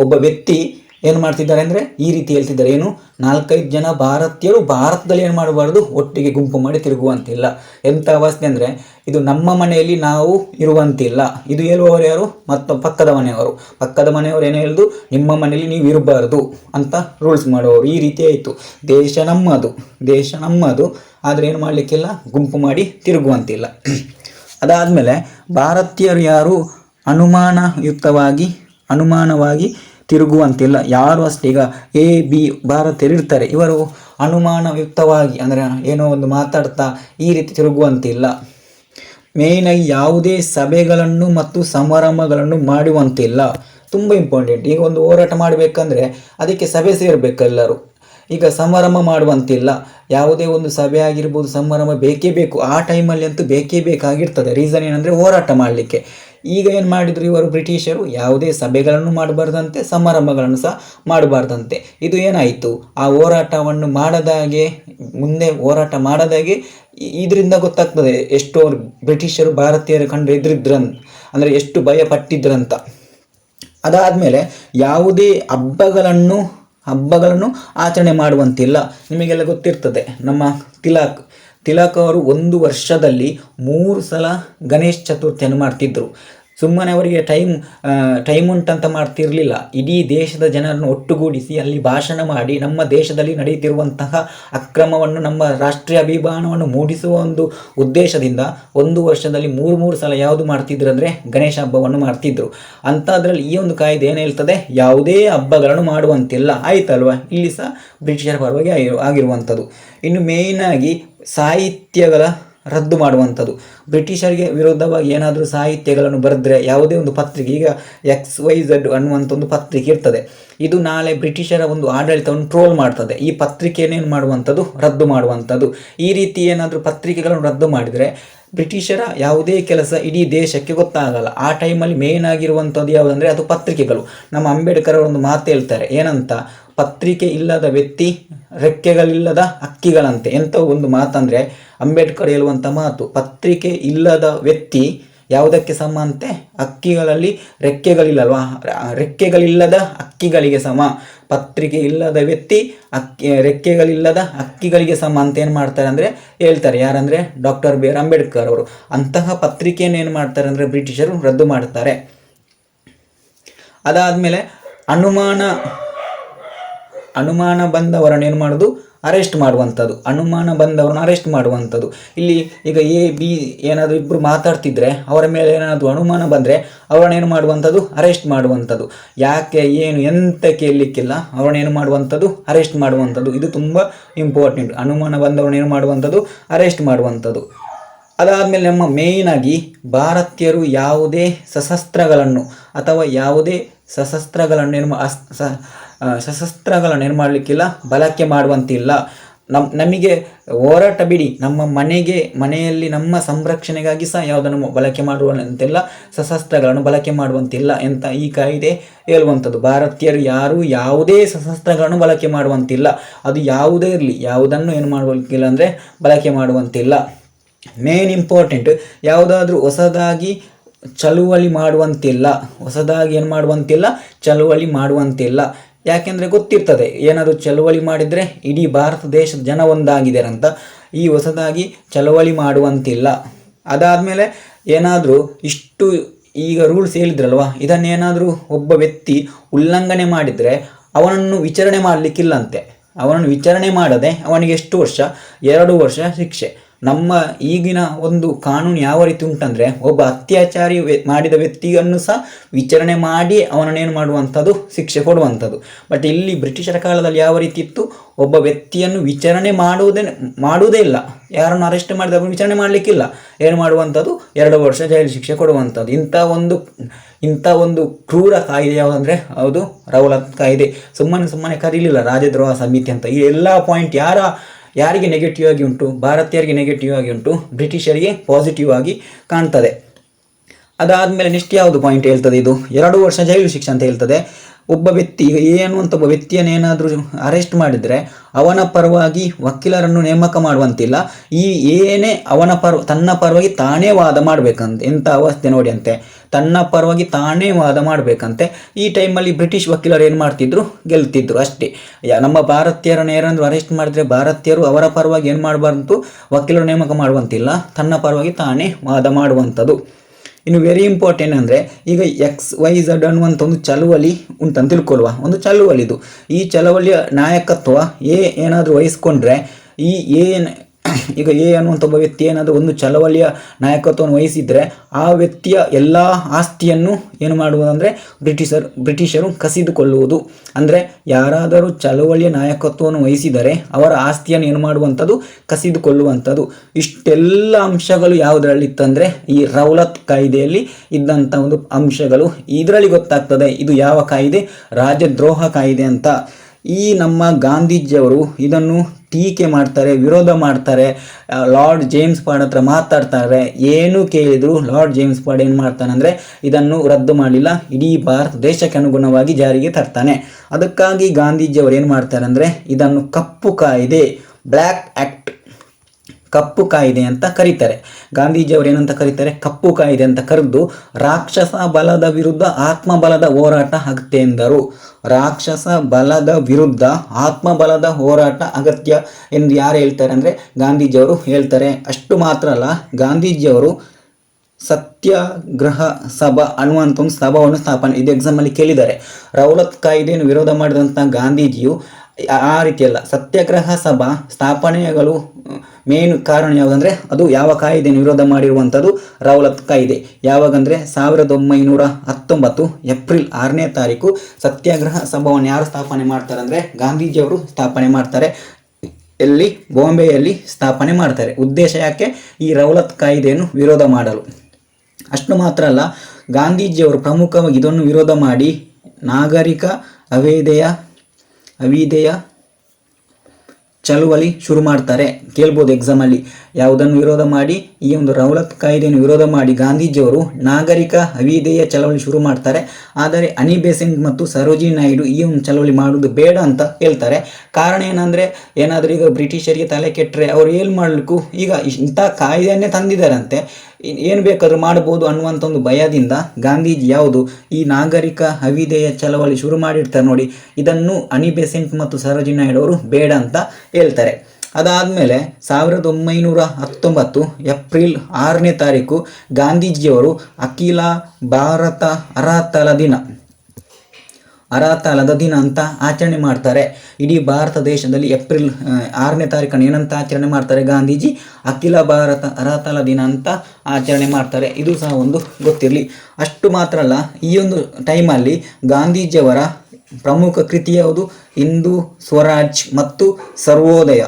ಒಬ್ಬ ವ್ಯಕ್ತಿ ಏನು ಮಾಡ್ತಿದ್ದಾರೆ ಅಂದರೆ ಈ ರೀತಿ ಹೇಳ್ತಿದ್ದಾರೆ. ಏನು? ನಾಲ್ಕೈದು ಜನ ಭಾರತೀಯರು ಭಾರತದಲ್ಲಿ ಏನು ಮಾಡಬಾರ್ದು? ಒಟ್ಟಿಗೆ ಗುಂಪು ಮಾಡಿ ತಿರುಗುವಂತಿಲ್ಲ. ಎಂಥ ಅವಸ್ಥೆ ಅಂದರೆ ಇದು ನಮ್ಮ ಮನೆಯಲ್ಲಿ ನಾವು ಇರುವಂತಿಲ್ಲ. ಇದು ಹೇಳುವವರು ಯಾರು? ಮತ್ತು ಪಕ್ಕದ ಮನೆಯವರು. ಪಕ್ಕದ ಮನೆಯವರು ಏನು ಹೇಳ್ದು? ನಿಮ್ಮ ಮನೆಯಲ್ಲಿ ನೀವು ಇರಬಾರ್ದು ಅಂತ ರೂಲ್ಸ್ ಮಾಡುವವರು. ಈ ರೀತಿ ಆಯಿತು. ದೇಶ ನಮ್ಮದು. ದೇಶ ನಮ್ಮದು. ಆದರೆ ಏನು ಮಾಡಲಿಕ್ಕಿಲ್ಲ? ಗುಂಪು ಮಾಡಿ ತಿರುಗುವಂತಿಲ್ಲ. ಅದಾದಮೇಲೆ ಭಾರತೀಯರು ಯಾರು? ಅನುಮಾನಯುಕ್ತವಾಗಿ, ಅನುಮಾನವಾಗಿ ತಿರುಗುವಂತಿಲ್ಲ. ಯಾರು ಅಷ್ಟೇ, ಈಗ ಎ, ಬಿ ಭಾರತೀಯರು ಇರ್ತಾರೆ ಇವರು ಅನುಮಾನಯುಕ್ತವಾಗಿ, ಅಂದರೆ ಏನೋ ಒಂದು ಮಾತಾಡ್ತಾ ಈ ರೀತಿ ತಿರುಗುವಂತಿಲ್ಲ. ಮೇಯ್ನಾಗಿ ಯಾವುದೇ ಸಭೆಗಳನ್ನು ಮತ್ತು ಸಮಾರಂಭಗಳನ್ನು ಮಾಡುವಂತಿಲ್ಲ. ತುಂಬ ಇಂಪಾರ್ಟೆಂಟ್. ಈಗ ಒಂದು ಹೋರಾಟ ಮಾಡಬೇಕಂದ್ರೆ ಅದಕ್ಕೆ ಸಭೆ ಸೇರಬೇಕು ಎಲ್ಲರೂ. ಈಗ ಸಮಾರಂಭ ಮಾಡುವಂತಿಲ್ಲ. ಯಾವುದೇ ಒಂದು ಸಭೆ ಆಗಿರ್ಬೋದು, ಸಮಾರಂಭ ಬೇಕೇ ಬೇಕು. ಆ ಟೈಮಲ್ಲಿ ಅಂತೂ ಬೇಕೇ ಬೇಕಾಗಿರ್ತದೆ. ರೀಸನ್ ಏನಂದರೆ ಹೋರಾಟ ಮಾಡಲಿಕ್ಕೆ. ಈಗ ಏನು ಮಾಡಿದ್ರು ಇವರು ಬ್ರಿಟಿಷರು? ಯಾವುದೇ ಸಭೆಗಳನ್ನು ಮಾಡಬಾರ್ದಂತೆ, ಸಮಾರಂಭಗಳನ್ನು ಸಹ ಮಾಡಬಾರ್ದಂತೆ. ಇದು ಏನಾಯಿತು? ಆ ಹೋರಾಟವನ್ನು ಮಾಡದಾಗೆ ಮುಂದೆ ಹೋರಾಟ ಮಾಡದಾಗೆ ಇದರಿಂದ ಗೊತ್ತಾಗ್ತದೆ ಎಷ್ಟೋ ಬ್ರಿಟಿಷರು ಭಾರತೀಯರು ಕಂಡು ಎದುರಿದ್ರಂತ ಅಂದರೆ ಎಷ್ಟು ಭಯ ಪಟ್ಟಿದ್ರಂತ ಅದಾದಮೇಲೆ ಯಾವುದೇ ಹಬ್ಬಗಳನ್ನು ಹಬ್ಬಗಳನ್ನು ಆಚರಣೆ ಮಾಡುವಂತಿಲ್ಲ. ನಿಮಗೆಲ್ಲ ಗೊತ್ತಿರ್ತದೆ, ನಮ್ಮ ತಿಲಕ್ ತಿಲಕ್ ಅವರು ಒಂದು ವರ್ಷದಲ್ಲಿ ಮೂರು ಸಲ ಗಣೇಶ್ ಚತುರ್ಥಿಯನ್ನು ಮಾಡ್ತಿದ್ದರು ಸುಮ್ಮನೆ ಅವರಿಗೆ ಟೈಮ್ ಟೈಮ್ ಉಂಟಂತ ಮಾಡ್ತಿರಲಿಲ್ಲ. ಇಡೀ ದೇಶದ ಜನರನ್ನು ಒಟ್ಟುಗೂಡಿಸಿ ಅಲ್ಲಿ ಭಾಷಣ ಮಾಡಿ ನಮ್ಮ ದೇಶದಲ್ಲಿ ನಡೆಯುತ್ತಿರುವಂತಹ ಅಕ್ರಮವನ್ನು, ನಮ್ಮ ರಾಷ್ಟ್ರೀಯ ಅಭಿಮಾನವನ್ನು ಮೂಡಿಸುವ ಒಂದು ಉದ್ದೇಶದಿಂದ ಒಂದು ವರ್ಷದಲ್ಲಿ ಮೂರು ಮೂರು ಸಲ ಯಾವುದು ಮಾಡ್ತಿದ್ರು ಅಂದರೆ ಗಣೇಶ ಹಬ್ಬವನ್ನು ಮಾಡ್ತಿದ್ರು. ಅಂಥದ್ರಲ್ಲಿ ಈ ಒಂದು ಕಾಯ್ದೆ ಏನು ಹೇಳ್ತದೆ? ಯಾವುದೇ ಹಬ್ಬಗಳನ್ನು ಮಾಡುವಂತಿಲ್ಲ. ಆಯ್ತಲ್ವಾ? ಇಲ್ಲಿ ಸಹ ಬ್ರಿಟಿಷರ ಪರವಾಗಿ ಆಗಿ ಆಗಿರುವಂಥದ್ದು. ಇನ್ನು ಮೇಯ್ನಾಗಿ ಸಾಹಿತ್ಯಗಳ ರದ್ದು ಮಾಡುವಂಥದ್ದು. ಬ್ರಿಟಿಷರಿಗೆ ವಿರುದ್ಧವಾಗಿ ಏನಾದರೂ ಸಾಹಿತ್ಯಗಳನ್ನು ಬರೆದ್ರೆ ಯಾವುದೇ ಒಂದು ಪತ್ರಿಕೆ, ಈಗ ಎಕ್ಸ್ ವೈ ಝಡ್ ಅನ್ನುವಂಥ ಒಂದು ಪತ್ರಿಕೆ ಇರ್ತದೆ. ಇದು ನಾಳೆ ಬ್ರಿಟಿಷರ ಒಂದು ಆಡಳಿತವನ್ನು ಟ್ರೋಲ್ ಮಾಡ್ತದೆ. ಈ ಪತ್ರಿಕೆಯನ್ನೇನು ಮಾಡುವಂಥದ್ದು? ರದ್ದು ಮಾಡುವಂಥದ್ದು. ಈ ರೀತಿ ಏನಾದರೂ ಪತ್ರಿಕೆಗಳನ್ನು ರದ್ದು ಮಾಡಿದರೆ ಬ್ರಿಟಿಷರ ಯಾವುದೇ ಕೆಲಸ ಇಡೀ ದೇಶಕ್ಕೆ ಗೊತ್ತಾಗಲ್ಲ. ಆ ಟೈಮಲ್ಲಿ ಮೇನ್ ಆಗಿರುವಂಥದ್ದು ಯಾವುದಂದರೆ ಅದು ಪತ್ರಿಕೆಗಳು. ನಮ್ಮ ಅಂಬೇಡ್ಕರ್ ಅವರೊಂದು ಮಾತು ಹೇಳ್ತಾರೆ. ಏನಂತ? ಪತ್ರಿಕೆ ಇಲ್ಲದ ವ್ಯಕ್ತಿ, ರೆಕ್ಕೆಗಳಿಲ್ಲದ ಹಕ್ಕಿಗಳಂತೆ. ಎಂಥ ಒಂದು ಮಾತಂದರೆ ಅಂಬೇಡ್ಕರ್ ಹೇಳುವಂಥ ಮಾತು. ಪತ್ರಿಕೆ ಇಲ್ಲದ ವ್ಯಕ್ತಿ ಯಾವುದಕ್ಕೆ ಸಮ ಅಂತೆ? ಹಕ್ಕಿಗಳಲ್ಲಿ ರೆಕ್ಕೆಗಳಿಲ್ಲಲ್ವಾ? ರೆಕ್ಕೆಗಳಿಲ್ಲದ ಹಕ್ಕಿಗಳಿಗೆ ಸಮ. ಪತ್ರಿಕೆ ಇಲ್ಲದ ವ್ಯಕ್ತಿ ಅಕ್ಕಿ ರೆಕ್ಕೆಗಳಿಲ್ಲದ ಹಕ್ಕಿಗಳಿಗೆ ಸಮ ಅಂತ ಏನು ಮಾಡ್ತಾರೆ ಅಂದರೆ ಹೇಳ್ತಾರೆ. ಯಾರಂದರೆ? ಡಾಕ್ಟರ್ ಬಿ ಆರ್ ಅಂಬೇಡ್ಕರ್ ಅವರು. ಅಂತಹ ಪತ್ರಿಕೆಯನ್ನು ಏನು ಮಾಡ್ತಾರೆ ಅಂದರೆ ಬ್ರಿಟಿಷರು ರದ್ದು ಮಾಡ್ತಾರೆ. ಅದಾದಮೇಲೆ ಅನುಮಾನ ಅನುಮಾನ ಬಂದವರನ್ನು ಏನು ಮಾಡೋದು? ಅರೆಸ್ಟ್ ಮಾಡುವಂಥದ್ದು. ಅನುಮಾನ ಬಂದವರನ್ನು ಅರೆಸ್ಟ್ ಮಾಡುವಂಥದ್ದು. ಇಲ್ಲಿ ಈಗ ಎ ಬಿ ಏನಾದರೂ ಇಬ್ಬರು ಮಾತಾಡ್ತಿದ್ರೆ ಅವರ ಮೇಲೆ ಏನಾದರೂ ಅನುಮಾನ ಬಂದರೆ ಏನು ಮಾಡುವಂಥದ್ದು? ಅರೆಸ್ಟ್ ಮಾಡುವಂಥದ್ದು. ಯಾಕೆ, ಏನು, ಎಂತ ಕೇಳಲಿಕ್ಕಿಲ್ಲ. ಏನು ಮಾಡುವಂಥದ್ದು? ಅರೆಸ್ಟ್ ಮಾಡುವಂಥದ್ದು. ಇದು ತುಂಬ ಇಂಪಾರ್ಟೆಂಟ್ ಅನುಮಾನ ಏನು ಮಾಡುವಂಥದ್ದು? ಅರೆಸ್ಟ್ ಮಾಡುವಂಥದ್ದು. ಅದಾದಮೇಲೆ ನಮ್ಮ ಮೇಯ್ನಾಗಿ ಭಾರತೀಯರು ಯಾವುದೇ ಸಶಸ್ತ್ರಗಳನ್ನು ಅಥವಾ ಯಾವುದೇ ಸಶಸ್ತ್ರಗಳನ್ನು ಏನು ಅಸ್- ಸಶಸ್ತ್ರಗಳನ್ನು ಏನು ಮಾಡಲಿಕ್ಕಿಲ್ಲ ಬಳಕೆ ಮಾಡುವಂತಿಲ್ಲ. ನಮ್, ನಮಗೆ ಹೋರಾಟ ಬಿಡಿ. ನಮ್ಮ ಮನೆಗೆ, ಮನೆಯಲ್ಲಿ ನಮ್ಮ ಸಂರಕ್ಷಣೆಗಾಗಿ ಸಹ ಯಾವುದನ್ನು ಬಳಕೆ ಮಾಡುವಂತಿಲ್ಲ, ಸಶಸ್ತ್ರಗಳನ್ನು ಬಳಕೆ ಮಾಡುವಂತಿಲ್ಲ ಎಂತ ಈ ಕಾಯ್ದೆ ಹೇಳುವಂಥದ್ದು ಭಾರತೀಯರು ಯಾರು ಯಾವುದೇ ಸಶಸ್ತ್ರಗಳನ್ನು ಬಳಕೆ ಮಾಡುವಂತಿಲ್ಲ. ಅದು ಯಾವುದೇ ಇರಲಿ, ಯಾವುದನ್ನು ಏನು ಮಾಡುವಂತಿಲ್ಲ ಅಂದರೆ ಬಳಕೆ ಮಾಡುವಂತಿಲ್ಲ. ಮೇನ್ ಇಂಪಾರ್ಟೆಂಟ್, ಯಾವುದಾದ್ರೂ ಹೊಸದಾಗಿ ಚಳುವಳಿ ಮಾಡುವಂತಿಲ್ಲ. ಹೊಸದಾಗಿ ಏನು ಮಾಡುವಂತಿಲ್ಲ, ಚಳುವಳಿ ಮಾಡುವಂತಿಲ್ಲ. ಯಾಕೆಂದರೆ ಗೊತ್ತಿರ್ತದೆ, ಏನಾದರೂ ಚಳವಳಿ ಮಾಡಿದರೆ ಇಡೀ ಭಾರತ ದೇಶದ ಜನ ಒಂದಾಗಿದ್ದಾರೆ ಅಂತ ಈ ಹೊಸದಾಗಿ ಚಳವಳಿ ಮಾಡುವಂತಿಲ್ಲ. ಅದಾದಮೇಲೆ ಏನಾದರೂ ಇಷ್ಟು ಈಗ ರೂಲ್ಸ್ ಹೇಳಿದ್ರಲ್ವ, ಇದನ್ನೇನಾದರೂ ಒಬ್ಬ ವ್ಯಕ್ತಿ ಉಲ್ಲಂಘನೆ ಮಾಡಿದರೆ ಅವನನ್ನು ವಿಚಾರಣೆ ಮಾಡಲಿಕ್ಕಿಲ್ಲಂತೆ. ಅವನನ್ನು ವಿಚಾರಣೆ ಮಾಡದೆ ಅವನಿಗೆ ಎಷ್ಟು ವರ್ಷ? ಎರಡು ವರ್ಷ ಶಿಕ್ಷೆ. ನಮ್ಮ ಈಗಿನ ಒಂದು ಕಾನೂನು ಯಾವ ರೀತಿ ಉಂಟಂದರೆ, ಒಬ್ಬ ಅತ್ಯಾಚಾರಿ ಮಾಡಿದ ವ್ಯಕ್ತಿಯನ್ನು ಸಹ ವಿಚಾರಣೆ ಮಾಡಿ ಅವನನ್ನೇನು ಮಾಡುವಂಥದ್ದು? ಶಿಕ್ಷೆ ಕೊಡುವಂಥದ್ದು. ಬಟ್ ಇಲ್ಲಿ ಬ್ರಿಟಿಷರ ಕಾಲದಲ್ಲಿ ಯಾವ ರೀತಿ ಇತ್ತು? ಒಬ್ಬ ವ್ಯಕ್ತಿಯನ್ನು ವಿಚಾರಣೆ ಮಾಡುವುದೇ ಮಾಡುವುದೇ ಇಲ್ಲ. ಯಾರನ್ನು ಅರೆಸ್ಟ್ ಮಾಡಿದ ವಿಚಾರಣೆ ಮಾಡಲಿಕ್ಕಿಲ್ಲ. ಏನು ಮಾಡುವಂಥದ್ದು? ಎರಡು ವರ್ಷ ಜೈಲು ಶಿಕ್ಷೆ ಕೊಡುವಂಥದ್ದು. ಇಂಥ ಒಂದು ಇಂಥ ಒಂದು ಕ್ರೂರ ಕಾಯ್ದೆ ಯಾವುದಂದ್ರೆ, ಹೌದು, ರೌಲತ್ ಕಾಯ್ದೆ. ಸುಮ್ಮನೆ ಸುಮ್ಮನೆ ಕರೀಲಿಲ್ಲ. ರಾಜದ್ರೋಹ ಸಮಿತಿ ಅಂತ. ಈ ಎಲ್ಲ ಪಾಯಿಂಟ್ ಯಾರ ಯಾರಿಗೆ ನೆಗೆಟಿವ್ ಆಗಿ ಉಂಟು? ಭಾರತೀಯರಿಗೆ ನೆಗೆಟಿವ್ ಆಗಿ ಉಂಟು? ಬ್ರಿಟಿಷರಿಗೆ ಪಾಸಿಟಿವ್ ಆಗಿ ಕಾಣ್ತದೆ. ಅದಾದಮೇಲೆ ನೆಕ್ಸ್ಟ್ ಯಾವುದು ಪಾಯಿಂಟ್ ಹೇಳ್ತದೆ ಇದು? ಎರಡು ವರ್ಷ ಜೈಲು ಶಿಕ್ಷೆ ಅಂತ ಹೇಳ್ತದೆ. ಒಬ್ಬ ವ್ಯಕ್ತಿ, ಏನು ಅಂತ ಒಬ್ಬ ವ್ಯಕ್ತಿಯನ್ನೇನಾದರೂ ಅರೆಸ್ಟ್ ಮಾಡಿದರೆ ಅವನ ಪರವಾಗಿ ವಕೀಲರನ್ನು ನೇಮಕ ಮಾಡುವಂತಿಲ್ಲ. ಈ ಏನೇ ಅವನ ಪರ, ತನ್ನ ಪರವಾಗಿ ತಾನೇ ವಾದ ಮಾಡಬೇಕಂತೆ ಎಂಥ ಅವಸ್ಥೆ ನೋಡಿ ಅಂತೆ. ತನ್ನ ಪರವಾಗಿ ತಾನೇ ವಾದ ಮಾಡಬೇಕಂತೆ. ಈ ಟೈಮಲ್ಲಿ ಬ್ರಿಟಿಷ್ ವಕೀಲರು ಏನು ಮಾಡ್ತಿದ್ರು? ಗೆಲ್ತಿದ್ರು ಅಷ್ಟೇ. ನಮ್ಮ ಭಾರತೀಯರನ್ನು ಏನಾದರೂ ಅರೆಸ್ಟ್ ಮಾಡಿದ್ರೆ ಭಾರತೀಯರು ಅವರ ಪರವಾಗಿ ಏನು ಮಾಡಬಾರ್ದು ವಕೀಲರು ನೇಮಕ ಮಾಡುವಂತಿಲ್ಲ. ತನ್ನ ಪರವಾಗಿ ತಾನೇ ವಾದ ಮಾಡುವಂಥದ್ದು ಇನ್ನು ವೆರಿ ಇಂಪಾರ್ಟೆಂಟ್ ಅಂದರೆ ಈಗ ಎಕ್ಸ್ ವೈ ಝಡ್ ಅನ್ನುವಂಥ ಒಂದು ಚಳುವಳಿ ಉಂಟಂತ ತಿಳ್ಕೊಳ್ಳುವ ಒಂದು ಚಳುವಳಿದು. ಈ ಚಳವಳಿಯ ನಾಯಕತ್ವ ಏ ಏನಾದರೂ ವಹಿಸ್ಕೊಂಡ್ರೆ ಈ ಏನ್ ಈಗ ಎ ಅನ್ನುವಂಥ ಒಬ್ಬ ವ್ಯಕ್ತಿ ಏನಾದರೂ ಒಂದು ಚಳವಳಿಯ ನಾಯಕತ್ವವನ್ನು ವಹಿಸಿದರೆ ಆ ವ್ಯಕ್ತಿಯ ಎಲ್ಲ ಆಸ್ತಿಯನ್ನು ಏನು ಮಾಡುವುದಂದರೆ ಬ್ರಿಟಿಷರು ಬ್ರಿಟಿಷರು ಕಸಿದುಕೊಳ್ಳುವುದು. ಅಂದರೆ ಯಾರಾದರೂ ಚಳವಳಿಯ ನಾಯಕತ್ವವನ್ನು ವಹಿಸಿದರೆ ಅವರ ಆಸ್ತಿಯನ್ನು ಏನು ಮಾಡುವಂಥದ್ದು? ಕಸಿದುಕೊಳ್ಳುವಂಥದ್ದು. ಇಷ್ಟೆಲ್ಲ ಅಂಶಗಳು ಯಾವುದರಲ್ಲಿ ಇತ್ತಂದರೆ ಈ ರೌಲತ್ ಕಾಯ್ದೆಯಲ್ಲಿ ಇದ್ದಂಥ ಒಂದು ಅಂಶಗಳು ಇದರಲ್ಲಿ ಗೊತ್ತಾಗ್ತದೆ. ಇದು ಯಾವ ಕಾಯ್ದೆ? ರಾಜದ್ರೋಹ ಕಾಯ್ದೆ ಅಂತ. ಈ ನಮ್ಮ ಗಾಂಧೀಜಿಯವರು ಇದನ್ನು ಟೀಕೆ ಮಾಡ್ತಾರೆ, ವಿರೋಧ ಮಾಡ್ತಾರೆ ಲಾರ್ಡ್ ಜೇಮ್ಸ್ ಪಾಡ್ ಹತ್ರ ಮಾತಾಡ್ತಾರೆ, ಏನು ಕೇಳಿದ್ರು ಲಾರ್ಡ್ ಜೇಮ್ಸ್ ಪಾಡ್ ಏನು ಮಾಡ್ತಾನೆ ಅಂದರೆ ಇದನ್ನು ರದ್ದು ಮಾಡಲಿಲ್ಲ, ಇಡೀ ಭಾರತ ದೇಶಕ್ಕೆ ಅನುಗುಣವಾಗಿ ಜಾರಿಗೆ ತರ್ತಾನೆ. ಅದಕ್ಕಾಗಿ ಗಾಂಧೀಜಿಯವರು ಏನು ಮಾಡ್ತಾರೆ ಅಂದರೆ ಇದನ್ನು ಕಪ್ಪು ಕಾಯ್ದೆ ಬ್ಲ್ಯಾಕ್ ಆ್ಯಕ್ಟ್ ಕಪ್ಪು ಕಾಯಿದೆ ಅಂತ ಕರೀತಾರೆ. ಗಾಂಧೀಜಿಯವರು ಏನಂತ ಕರೀತಾರೆ? ಕಪ್ಪು ಕಾಯಿದೆ ಅಂತ ಕರೆದು ರಾಕ್ಷಸ ಬಲದ ವಿರುದ್ಧ ಆತ್ಮಬಲದ ಹೋರಾಟ ಅಗತ್ಯ ಎಂದರು. ರಾಕ್ಷಸ ಬಲದ ವಿರುದ್ಧ ಆತ್ಮಬಲದ ಹೋರಾಟ ಅಗತ್ಯ ಎಂದು ಯಾರು ಹೇಳ್ತಾರೆ ಅಂದರೆ ಗಾಂಧೀಜಿಯವರು ಹೇಳ್ತಾರೆ. ಅಷ್ಟು ಮಾತ್ರ ಅಲ್ಲ, ಗಾಂಧೀಜಿಯವರು ಸತ್ಯಾಗ್ರಹ ಸಭಾ ಅನ್ನುವಂಥ ಒಂದು ಸಭಾವನ್ನು ಸ್ಥಾಪನೆ, ಇದು ಎಕ್ಸಾಮಲ್ಲಿ ಕೇಳಿದ್ದಾರೆ. ರೌಲತ್ ಕಾಯ್ದೆಯನ್ನು ವಿರೋಧ ಮಾಡಿದಂಥ ಗಾಂಧೀಜಿಯು ಆ- ರೀತಿಯಲ್ಲ. ಸತ್ಯಾಗ್ರಹ ಸಭಾ ಸ್ಥಾಪನೆಗಳು ಮೇನ್ ಕಾರಣ ಯಾವುದಂದ್ರೆ ಅದು ಯಾವ ಕಾಯಿದೆಯನ್ನು ವಿರೋಧ ಮಾಡಿರುವಂಥದ್ದು ರೌಲತ್ ಕಾಯಿದೆ. ಯಾವಾಗಂದ್ರೆ ಸಾವಿರದ ಒಂಬೈನೂರ ಹತ್ತೊಂಬತ್ತು ಏಪ್ರಿಲ್ ಆರನೇ ತಾರೀಕು ಸತ್ಯಾಗ್ರಹ ಸಭಾವನ್ನು ಯಾರು ಸ್ಥಾಪನೆ ಮಾಡ್ತಾರೆ ಅಂದರೆ ಗಾಂಧೀಜಿಯವರು ಸ್ಥಾಪನೆ ಮಾಡ್ತಾರೆ. ಎಲ್ಲಿ? ಬಾಂಬೆಯಲ್ಲಿ ಸ್ಥಾಪನೆ ಮಾಡ್ತಾರೆ. ಉದ್ದೇಶ ಯಾಕೆ? ಈ ರೌಲತ್ ಕಾಯಿದೆಯನ್ನು ವಿರೋಧ ಮಾಡಲು. ಅಷ್ಟು ಮಾತ್ರ ಅಲ್ಲ, ಗಾಂಧೀಜಿಯವರು ಪ್ರಮುಖವಾಗಿ ಇದನ್ನು ವಿರೋಧ ಮಾಡಿ ನಾಗರಿಕ ಅವೇದೆಯ ಅವಿದೆಯ ಚಳುವಳಿ ಶುರು ಮಾಡ್ತಾರೆ. ಕೇಳ್ಬೋದು ಎಕ್ಸಾಮಲ್ಲಿ ಯಾವುದನ್ನು ವಿರೋಧ ಮಾಡಿ? ಈ ಒಂದು ರೌಲತ್ ಕಾಯ್ದೆಯನ್ನು ವಿರೋಧ ಮಾಡಿ ಗಾಂಧೀಜಿಯವರು ನಾಗರಿಕ ಅವಿದೆಯ ಚಳವಳಿ ಶುರು ಮಾಡ್ತಾರೆ. ಆದರೆ ಅನಿ ಬೇಸೆಂಟ್ ಮತ್ತು ಸರೋಜಿ ನಾಯ್ಡು ಈ ಒಂದು ಚಳವಳಿ ಮಾಡುವುದು ಬೇಡ ಅಂತ ಹೇಳ್ತಾರೆ. ಕಾರಣ ಏನಂದರೆ, ಏನಾದರೂ ಈಗ ಬ್ರಿಟಿಷರಿಗೆ ತಲೆ ಕೆಟ್ಟರೆ ಅವ್ರು ಏನು ಮಾಡಲಿಕ್ಕೂ ಈಗ ಇಂಥ ಕಾಯ್ದೆಯನ್ನೇ ತಂದಿದ್ದಾರಂತೆ. ಏನು ಬೇಕಾದರೂ ಮಾಡ್ಬೋದು ಅನ್ನುವಂಥ ಒಂದು ಭಯದಿಂದ ಗಾಂಧೀಜಿ ಯಾವುದು ಈ ನಾಗರಿಕ ಅವಿದೆಯ ಚಳವಳಿ ಶುರು ಮಾಡಿರ್ತಾರೆ ನೋಡಿ. ಇದನ್ನು ಅನಿ ಬೆಸೆಂಟ್ ಮತ್ತು ಸರೋಜಿನ ನಾಯ್ಡು ಅವರು ಬೇಡ ಅಂತ ಹೇಳ್ತಾರೆ. ಅದಾದಮೇಲೆ ಸಾವಿರದ ಒಂಬೈನೂರ ಹತ್ತೊಂಬತ್ತು ಏಪ್ರಿಲ್ ಆರನೇ ತಾರೀಕು ಗಾಂಧೀಜಿಯವರು ಅಖಿಲ ಭಾರತ ಅರಾತಲ ದಿನ ಅರಾತಾಲದ ದಿನ ಅಂತ ಆಚರಣೆ ಮಾಡ್ತಾರೆ. ಇಡೀ ಭಾರತ ದೇಶದಲ್ಲಿ ಏಪ್ರಿಲ್ ಆರನೇ ತಾರೀಕನ್ನು ಏನಂತ ಆಚರಣೆ ಮಾಡ್ತಾರೆ ಗಾಂಧೀಜಿ? ಅಖಿಲ ಭಾರತ ಅರಾತಾಲ ದಿನ ಅಂತ ಆಚರಣೆ ಮಾಡ್ತಾರೆ. ಇದು ಸಹ ಒಂದು ಗೊತ್ತಿರಲಿ. ಅಷ್ಟು ಮಾತ್ರ ಅಲ್ಲ, ಈ ಒಂದು ಟೈಮಲ್ಲಿ ಗಾಂಧೀಜಿಯವರ ಪ್ರಮುಖ ಕೃತಿ ಯಾವುದು? ಹಿಂದೂ ಸ್ವರಾಜ್ ಮತ್ತು ಸರ್ವೋದಯ.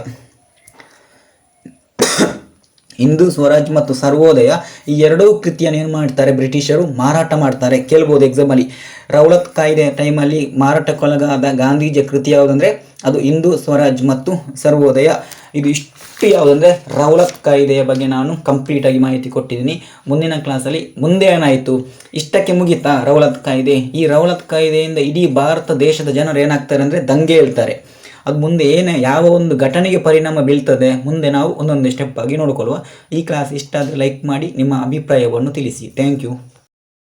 ಹಿಂದೂ ಸ್ವರಾಜ್ ಮತ್ತು ಸರ್ವೋದಯ ಈ ಎರಡೂ ಕೃತಿಯನ್ನು ಏನು ಮಾಡ್ತಾರೆ? ಬ್ರಿಟಿಷರು ಮಾರಾಟ ಮಾಡ್ತಾರೆ. ಕೇಳ್ಬೋದು ಎಕ್ಸಾಮಲ್ಲಿ ರೌಲತ್ ಕಾಯ್ದೆ ಟೈಮಲ್ಲಿ ಮಾರಾಟಕ್ಕೊಳಗಾದ ಗಾಂಧೀಜಿಯ ಕೃತಿ ಯಾವುದಂದರೆ? ಅದು ಹಿಂದೂ ಸ್ವರಾಜ್ ಮತ್ತು ಸರ್ವೋದಯ. ಇದು ಇಷ್ಟು ಯಾವುದಂದರೆ? ರೌಲತ್ ಕಾಯ್ದೆಯ ಬಗ್ಗೆ ನಾನು ಕಂಪ್ಲೀಟಾಗಿ ಮಾಹಿತಿ ಕೊಟ್ಟಿದ್ದೀನಿ. ಮುಂದಿನ ಕ್ಲಾಸಲ್ಲಿ ಮುಂದೆ ಏನಾಯಿತು? ಇಷ್ಟಕ್ಕೆ ಮುಗೀತಾ ರೌಲತ್ ಕಾಯ್ದೆ? ಈ ರೌಲತ್ ಕಾಯ್ದೆಯಿಂದ ಇಡೀ ಭಾರತ ದೇಶದ ಜನರು ಏನಾಗ್ತಾರೆ ಅಂದರೆ ದಂಗೆ ಹೇಳ್ತಾರೆ. ಅದು ಮುಂದೆ ಏನೇ ಯಾವ ಒಂದು ಘಟನೆಗೆ ಪರಿಣಾಮ ಬೀಳ್ತದೆ, ಮುಂದೆ ನಾವು ಒಂದೊಂದು ಸ್ಟೆಪ್ ಆಗಿ ನೋಡಿಕೊಳ್ಳುವ ಈ ಕ್ಲಾಸ್ ಇಷ್ಟ ಆದರೆ ಲೈಕ್ ಮಾಡಿ ನಿಮ್ಮ ಅಭಿಪ್ರಾಯವನ್ನು ತಿಳಿಸಿ. Thank you